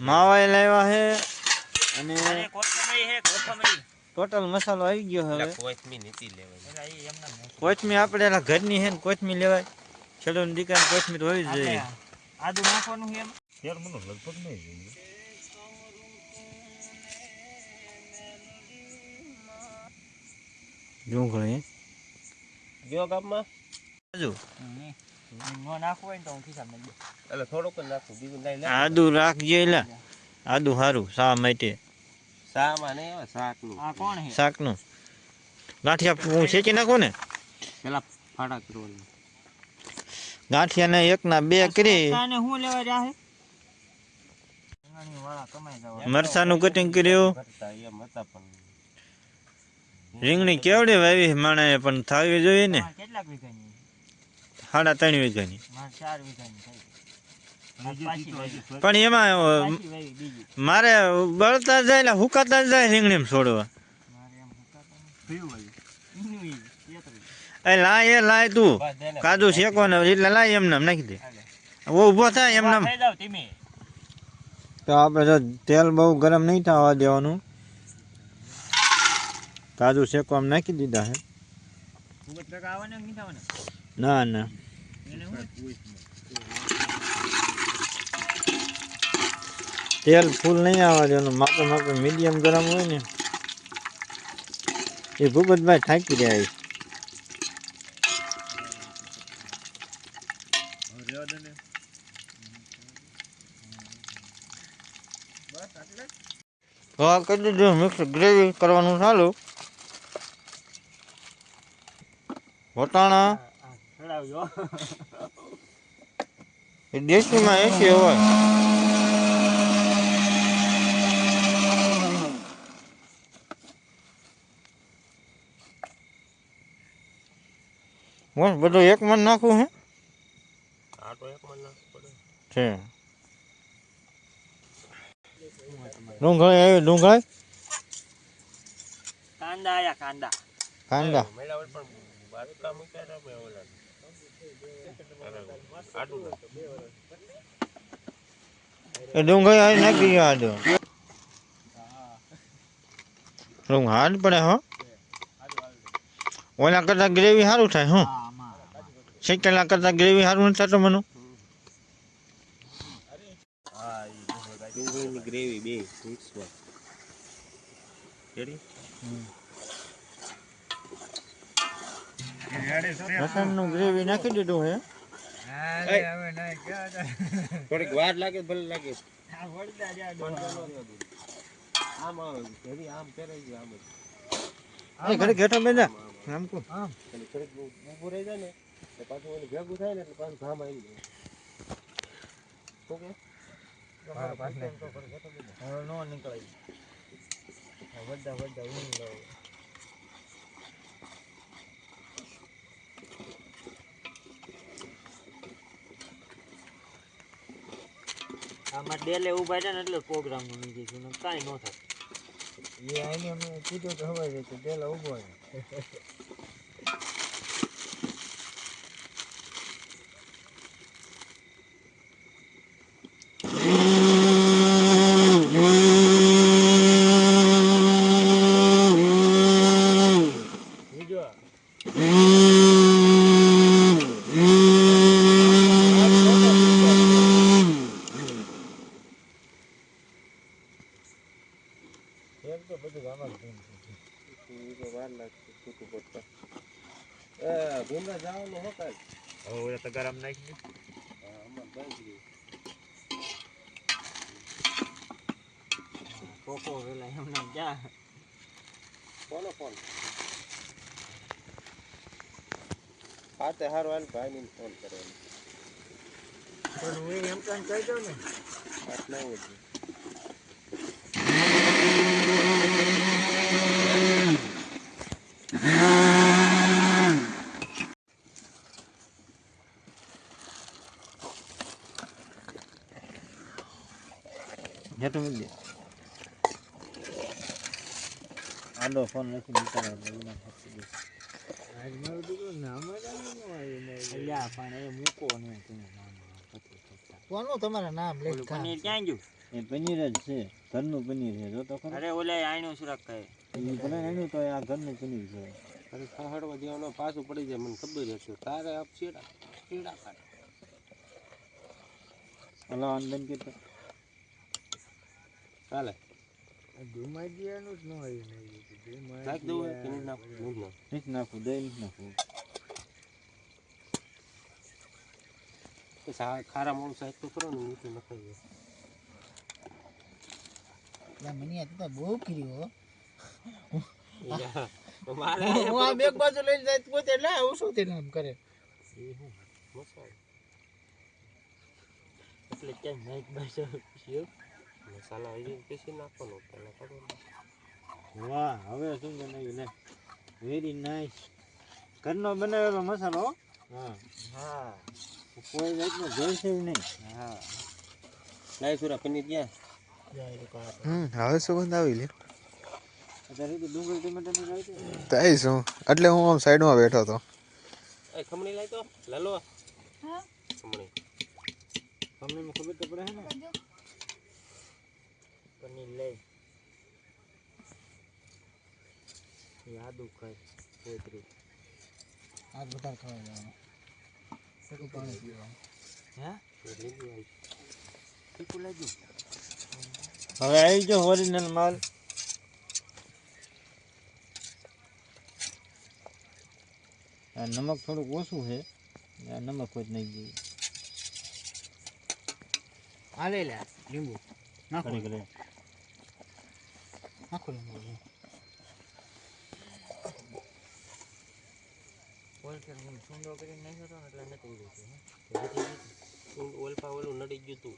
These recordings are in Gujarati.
માવાય લાવ્યા છે અને કોથમરી હે કોથમરી. ટોટલ મસાલો આવી ગયો હવે. કોથમી નીતિ લેવાય. કોથમી આપણે એના ઘરની છે ને કોથમી લેવાય. ખેડૂતની દીકરા કોથમી તો હોવી જ જોઈએ. આદુ નાખવાનું છે એમ. ફેર મને લગભગ નહીં જોઈએ જો ગામમાં? જો થોડુંક જ આદુ રાખજે આદુ સારું શા માટે શાકનું ગાંઠિયા હું શેકી નાખું ને પેલા ફાડા કરવાનું ગાંઠિયાને એકના બે કરી કાને હું લેવા જા હે રીંગણી વાળા કમાઈ જવા મરસાનું કટિંગ કર્યું રીંગણી કેવડી વાવી માણે પણ થાવી જોઈએ ને કેટલાક વીઘાની સાડા ત્રણ વીઘાની. પણ એમાં મારે બળતા જાય ને હુકાતા જ જાય રીંગણી છોડવા. એ લાય એ લાય તું. કાજુ શેકો ને એટલે લાય એમને નાખી દે. ઊભો થાય એમને તો આપણે જો તેલ બહુ ગરમ નહીં થવા દેવાનું. કાજુ આમ નાખી દીધા આવે ને ના તેલ ફૂલ નહીં આવવા દેવાનું માપે માપે મીડિયમ ગરમ હોય ને. એ ભૂપતભાઈ થાકી રહ્યા હા, કરી દીધું. મિક્સ ગ્રેવી કરવાનું ચાલુ. વટાણા એ દેશીમાં એસી હોય. બસ બધું એક મન નાખવું હે? આ તો એક માં નાખવું પડે. છે. ડુંગળી આવી ડુંગળી? કાંદા આયા કાંદા. કાંદા. મેળા પણ બાજકા કામ કર્યા મેં ઓલા ડુંગળી આવી નાખી ગયા હતો ડુંગ હાર્ડ પડે હો. ઓલા કરતા ગ્રેવી સારું થાય હો. શેકેલા કરતા ગ્રેવી સારું નથી થતું મને. ગ્રેવી બે મિક્સમાં રેડી લસણનું ગ્રેવી નાખી દીધું હે. થોડીક વાર લાગે ભલે લાગે. આમ આવે ઘડી આમ પહેરાઈ ગયું આમ જ. એ ઘડી ઘેઠો બેજા આમ કો. એટલે ઘડીક ઊભું રહી જાય ને એટલે પાછું ઓલું ભેગું થાય ને એટલે પાછું ઘામ આવી જાય. ઓકે કે? હવે નો નીકળે વડ્ડા વડ્ડા ઊંઘ લો આમાં ડેલે ઊભા રહ્યા ને એટલે પ્રોગ્રામનું નીકળી ગયું કાંઈ ન થાય. એ આઈને અમે કીધું કે હવે છે ઊભો પેલા ઊભો રહે બીજો એક તો બધું આમાં જ ભીમ છે. ઈ તો વાર લાગશે છૂટું પડતા એ ભૂંગા જવાનું હો કાલ હવે ઓલા તગારામ નાખી. કોકો વેલા એમને ક્યાં કોનો ફોન હા તે હારું હાલ ભાઈ ને ફોન કર્યો પણ હું એમ કાન કહી દઉં ને આઠ નવ જ હેઠું મૂકી દે. આડો ફોન નથી નીકળ્યો તમારા નામ? લે પનીર ક્યાં ગયું? એ પનીર જ છે ઘરનું પનીર છે જો તો ખરો. અરે ઓલે આયણું સુરખ કહે એ ભલે આણ્યું તો આ ઘરનું પનીર છે. અરે ખહાડવા દેવાનો પાછું પડી જાય મને ખબર છે તારે આપ છેડા છેડા કાઢ અલા અંદર કે ધુમાઈ દેવાનું જ ન હોય નાખ દઉં હોય કે નહીં નાખું? નહીં નાખું. દહીં નથી નાખવું ખારા મોડું સાહેબ તો કરો ને મીઠું નખાઈ જાય. મને આ તો બહુ કર્યું મારે હું આ બેગ બાજુ લઈને જાય પોતે લે આવું શું તેને આમ કરે? એ હું મસાલો. એટલે ક્યાં નાઈટ બાઈસ શિયો મસાલા હજી પીસી નાખવાનો પહેલા ખબર વાહ હવે શું બનાવ્યું? લે વેરી નાઇસ ઘરનો બનાવેલો મસાલો હો. હા. હા. કોઈ જાતનો જોઈશે જ નહીં. હા. લાઈ સુરા પનીર ક્યાં? હમ હવે સુગંધ આવી લે. તાઈ શું? એટલે હું આમ સાઈડમાં બેઠો હતો. એ ખમણી લાઈ તો લાલો. ખમણી. ખમણીમાં ખબર તો પડે છે ને પનીર લઈ યાદ ખાય પોતરી. આ બધા ખાવા જવાનું. સગું પાણી? પીવાનું. હે? એ લીલું આવી. તીખું લાગ્યું હવે આવી ગયો ઓરિજિનલ માલ. આ નમક થોડુંક ઓછું છે. આ નમક કોઈ નહીં જોઈએ. આ લઈ લે આ લીંબુ. નાખો. નાખો લીંબુ ઓલ કે હતો એટલે નથી ઉડ્યું ઊંડ ઓલપા ઓલું ગયું તું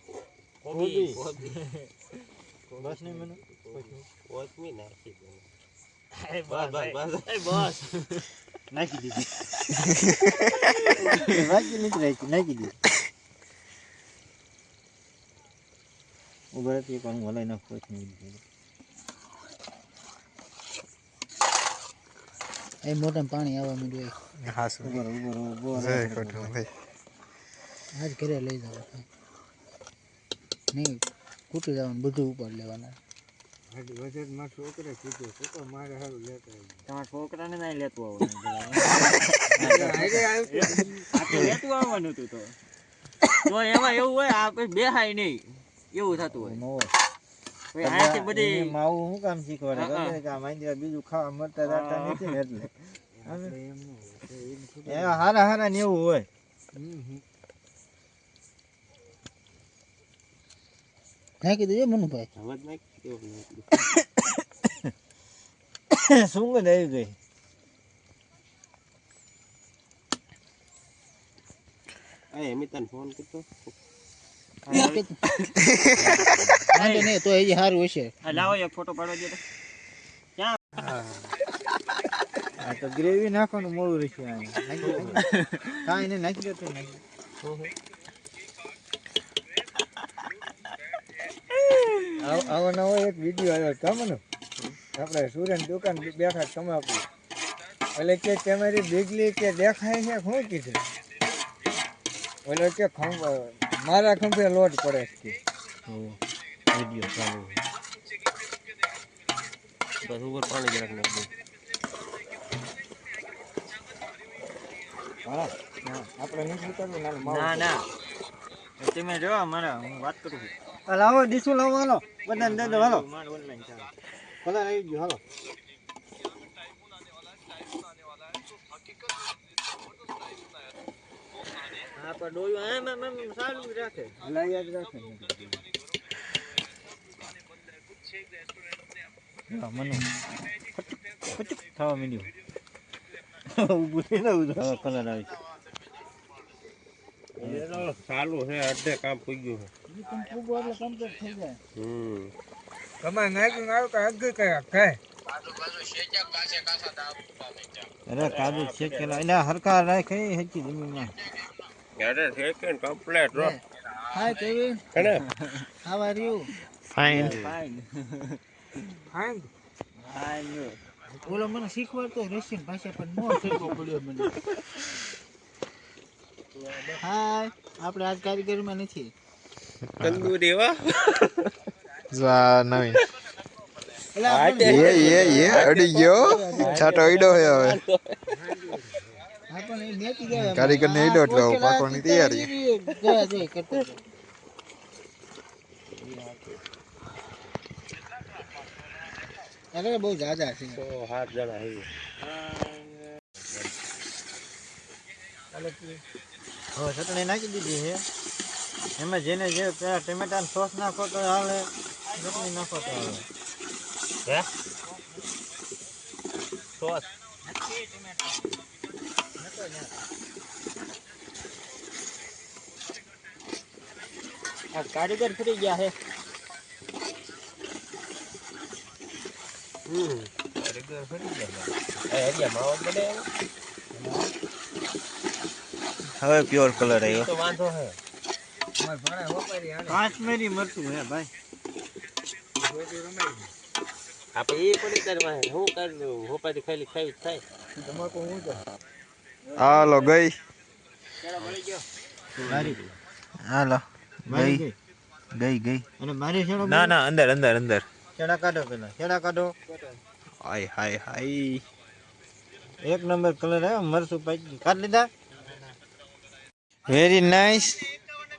કોબી. કોબી. બસ નહીં મને કોથમીર નાખી દે. અરે બસ નાખી દીધી નાખી નથી રાખી નાખી દીધી ઊભા હતી પણ હું હલાઈ નાખું એ મોટા પાણી આવવા માંડ્યું હા શું ઉપર. જય કોટમ ભાઈ. આજ ઘરે લઈ જાવ નહીં કૂટી જવાનું બધું ઉપાડ લેવાના. તમારા છોકરાને નહીં લેતું આવવાનું. લેતું આવવાનું હતું તો. તો એમાં એવું હોય આ કોઈ બેહાય નહીં. એવું થતું હોય. બધી માવું શું કામ શીખવાડે? બીજું ખાવા મળતા જાતા નથી ને એટલે. હારા હારા ને એવું હોય. નાખી દેજો મનુભાઈ. સુગંધ આવી ગઈ દે. એ અમિતાને ફોન કરતો. તો હજી સારું હશે. આ લાવો એક ફોટો પાડવા દે તો આ તો ગ્રેવી નાખવાનું મોડું રહ્યું હા એને નાખી દે. તો, નાખી. આવો નવો એક વીડિયો આવ્યો તમને આપણે સુરેન દુકાન બેઠા કમાપું એટલે કે તમારી બીજલી કે દેખાય છે શું કીધું. એટલે કે મારા ખંભે લોટ પડે છે વીડિયો ચાલુ. બસ ઉપર પાણી જરાક નાખી હા આપણે નથી ના ના. તમે જો મારા હું વાત કરું છું. હાલો આવો ડીશું લાવો હાલો. બધાને દે દો હાલો. ભલે આવી ગયો હાલો. હા પણ ડોયું એમ એમ એમ સારું રાખે. હલા યાદ રાખે. મને થવા માંડ્યું. ઊભું થઈ ને ઊભું. કલર આવી ચાલુ છે અડધે કામ પૂઈ ગયું છે. થઈ જાય હમ કમાય નાખ્યું આવ્યું કે અગી કયા કહે અરે કાજુ શેકેલા એના હરખા રાખે હચી જમીનમાં. અરે સેકન્ડ કમ્પ્લેટ રો હાય કેવી? કને how are you fine fine fine fine ઓલો મને શીખવાડતો રશિયન ભાષા પણ નો શીખવો પડ્યો મને. હાય આપણે આજ કારીગરીમાં નથી. તંદુરી હો જો આ નવીન એ એ એ અડી ગયો. છાટો અડ્યો હે હવે. કારીગર ને અડ્યો એટલે પાકવાની તૈયારી ગયા જાય કરતા જાય. અરે બહુ જાજા છે તો હાથ જણા હે હવે ચટણી નાખી દીધી છે એમાં જેને જે પેલા ટમેટાનો સોસ નાખો તો હાલે ચટણી નાખો તો હાલે હે સોસ આ કારીગર ફરી ગયા છે હમ એ હરિયા માવો જ બને એવો? હવે પ્યોર કલર આવ્યો. તો વાંધો હે. અમારે ભણાય વપારી હાલે. કાશ્મીરી મરચું હે ભાઈ. ગોટી રમાઈ ગઈ. આપણે એ પડી કરવા હે હું કરું હોપાથી ખાલી ખાઈ જ થાય. તમાકુ હું તો હાલો ગઈ. હાલો ગઈ. ગઈ ગઈ. અને મારી છેડો ના ના અંદર અંદર અંદર. છેડા કાઢો પેલા છેડા કાઢો. હાય હાય હાય. એક નંબર કલર હે મરચું પાઈ કાઢ લીધા? વેરી નાઇસ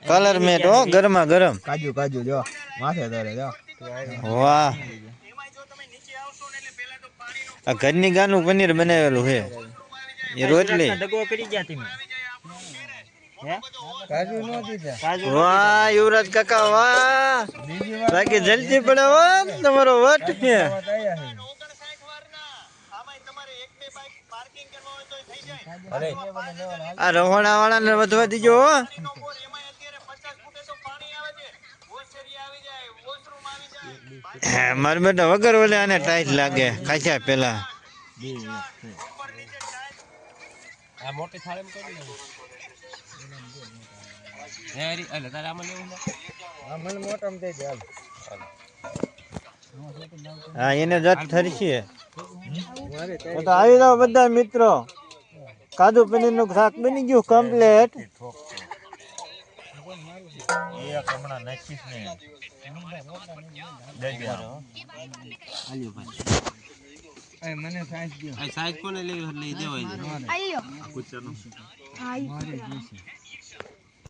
કલર મેટ હો ગરમા ગરમ. કાજુ કાજુ જો માથે ધરે જો વાહ. આ ઘરની ગાનું પનીર બનાવેલું છે એ રોટલી. કાજુ ન દીધા. વાહ યુવરાજ કાકા વાહ. બાકી જલ્દી પડે હો તમારો વટ છે. આ રહોણા વાળા ને વધવા દીજો હો. મારા બેટા વગર ઓલે આને ટાઈટ લાગે. ખાસ્યા પેલા. આ મોટી થાળીમાં કરી હે હરી એટલે તારે આમાં લેવું મને મોટામાં દે હાલ. હા એને જટ થરશે તો તો આવી જાઓ બધા મિત્રો. કાજુ પનીરનું શાક બની ગયું કમ્પ્લેટ દે મને સાઈઝ દો કોને લેવી લઈ દેવાય પૂછવાનું